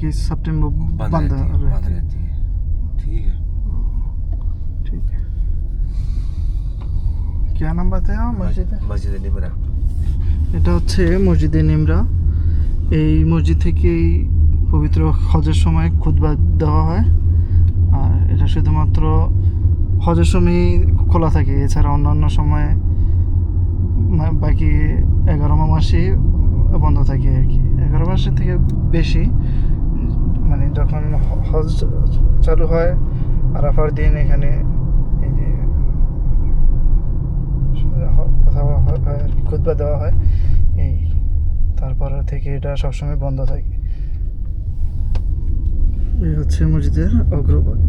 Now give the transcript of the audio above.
इक्कीस सितंबर बंद बंद रहती है बंद रहती है रहती है ठीक है ठीक है क्या नाम बताया मस्जिद मस्जिद निमरा এটা হচ্ছে মসজিদে নিমরা এই মসজিদ থেকেই পবিত্র হজের সময় খুতবা দেওয়া হয় আর এটা শুধুমাত্র হজের সময়ই খোলা থাকে এছাড়া অন্যান্য সময় মা- বাকি এগারো মাসই বন্ধ থাকে আর কি এগারো মাসের থেকে বেশি মানে যখন হজ চালু হয়। আরাফার দিন এখানে এই যে কথা হয় খুতবা দেওয়া হয়। এই তারপর থেকে এটা সবসময় বন্ধ থাকে। এই হচ্ছে মসজিদের অগ্রভাগ।